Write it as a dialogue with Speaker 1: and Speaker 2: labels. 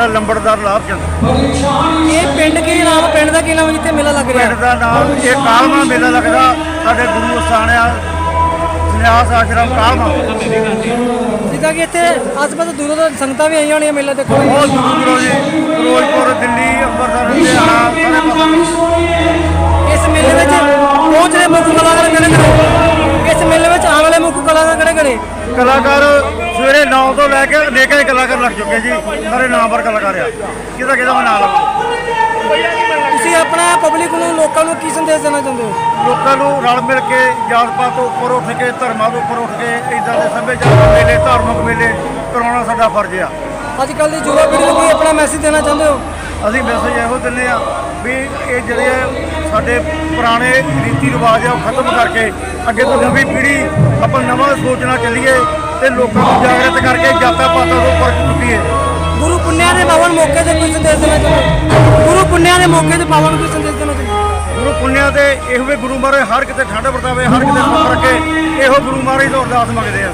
Speaker 1: ਆਪਣਾ ਲੰਬੜਦਾਰ ਲਾਭ ਚੰਦ ਇਹ ਪਿੰਡ ਕੀ ਨਾਮ ਪਿੰਡ ਦਾ ਕੀ ਜਿੱਥੇ ਮੇਲਾ ਲੱਗ ਰਿਹਾ? ਪਿੰਡ ਦਾ ਨਾਮ ਇਹ ਕਾਲਮਾ ਮੇਲਾ ਲੱਗਦਾ। ਸਾਡੇ ਗੁਰੂ ਅਸਥਾਨ ਆ ਆਸ਼ਰਮ ਕਾਲਮਾ
Speaker 2: ਜਿੱਦਾਂ ਕਿ ਇੱਥੇ ਆਸ-ਪਾਸ ਦੂਰੋਂ ਤੋਂ ਸੰਗਤਾਂ ਵੀ ਆਈਆਂ ਹੋਣੀਆਂ ਮੇਲਾ ਦੇਖਣ
Speaker 1: ਬਹੁਤ ਦੂਰੋਂ ਦੂਰੋਂ ਜੀ ਫਿਰੋਜ਼ਪੁਰ ਦਿੱਲੀ
Speaker 2: ਕਲਾਕਾਰ
Speaker 1: ਸਵੇਰੇ 9 ਤੋਂ ਲੈ ਕੇ ਅਨੇਕਾਂ ਹੀ ਕਲਾਕਾਰ ਲੱਗ ਚੁੱਕੇ ਜੀ। ਸਾਰੇ ਨਾਮਵਰ ਕਲਾਕਾਰ ਆ। ਕਿਹਦਾ ਕਿਹਦਾ ਮੈਂ ਨਾਮ ਲਵਾਂ?
Speaker 2: ਤੁਸੀਂ ਆਪਣਾ ਪਬਲਿਕ ਨੂੰ ਲੋਕਾਂ ਨੂੰ ਕੀ ਸੰਦੇਸ਼ ਦੇਣਾ ਚਾਹੁੰਦੇ ਹੋ?
Speaker 1: ਲੋਕਾਂ ਨੂੰ ਰਲ ਮਿਲ ਕੇ ਜਾਤ ਪਾਤ ਤੋਂ ਉੱਪਰ ਉੱਠ ਕੇ ਧਰਮਾਂ ਤੋਂ ਉੱਪਰ ਉੱਠ ਕੇ ਇਦਾਂ ਦੇ ਸੱਭਿਆਚਾਰਕ ਮੇਲੇ ਧਾਰਮਿਕ ਮੇਲੇ ਕਰਾਉਣਾ ਸਾਡਾ ਫਰਜ਼ ਆ।
Speaker 2: ਅੱਜ ਕੱਲ੍ਹ ਦੀ ਯੁਵਾ ਪੀੜ੍ਹੀ ਨੂੰ ਕੀ ਆਪਣਾ ਮੈਸੇਜ ਦੇਣਾ ਚਾਹੁੰਦੇ ਹੋ?
Speaker 1: ਅਸੀਂ ਮੈਸੇਜ ਇਹੋ ਦਿੰਦੇ ਆ ਵੀ ਇਹ ਜਿਹੜੇ ਸਾਡੇ ਪੁਰਾਣੇ ਰੀਤੀ ਰਿਵਾਜ ਆ ਉਹ ਖਤਮ ਕਰਕੇ ਅੱਗੇ ਤੋਂ ਨਵੀਂ ਪੀੜ੍ਹੀ ਆਪਾਂ ਨਵਾਂ ਸੋਚਣਾ ਚੱਲੀਏ ਤੇ ਲੋਕਾਂ ਨੂੰ ਜਾਗਰਤ ਕਰਕੇ ਜਾਤਾਂ ਪਾਤਾਂ ਤੋਂ ਉੱਪਰ ਚੁੱਕੀਏ।
Speaker 2: ਗੁਰੂ ਪੁੰਨਿਆ ਦੇ ਪਾਵਨ ਮੌਕੇ ਤੇ ਕੋਈ ਸੰਦੇਸ਼ ਦੇਣਾ ਚਾਹੁੰਦੇ ਗੁਰੂ ਪੁੰਨਿਆ ਦੇ ਮੌਕੇ ਤੇ ਪਾਵਨ ਕੋਈ ਸੰਦੇਸ਼ ਦੇਣਾ ਚਾਹੁੰਦੇ
Speaker 1: ਗੁਰੂ ਪੁੰਨਿਆ ਤੇ ਇਹੋ ਵੀ ਗੁਰੂ ਮਹਾਰਾਜ ਹਰ ਕਿਤੇ ਠੰਡ ਵਰਤਾਵੇ ਹਰ ਕਿਤੇ ਸੁੱਖ ਰੱਖੇ ਇਹੋ ਗੁਰੂ ਮਹਾਰਾਜ ਤੋਂ ਅਰਦਾਸ ਮੰਗਦੇ ਆ।